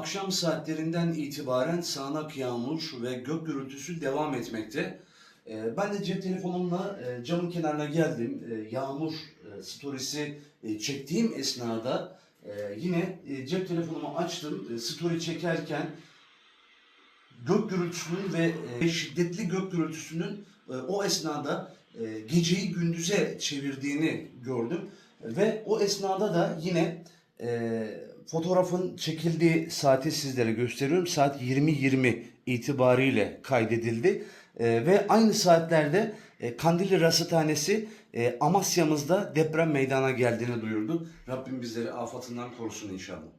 akşam saatlerinden itibaren sağanak yağmur ve gök gürültüsü devam etmekte. Ee, Ben de cep telefonumla e, camın kenarına geldim. E, Yağmur e, storiesi çektiğim esnada yine cep telefonumu açtım. Story çekerken gök gürültüsünün ve şiddetli gök gürültüsünün o esnada geceyi gündüze çevirdiğini gördüm. Ve o esnada da yine fotoğrafın çekildiği saati sizlere gösteriyorum. Saat 20.20 itibariyle kaydedildi. E, ve aynı saatlerde e, Kandilli Rasathanesi e, Amasya'mızda deprem meydana geldiğini duyurdu. Rabbim bizleri afatından korusun inşallah.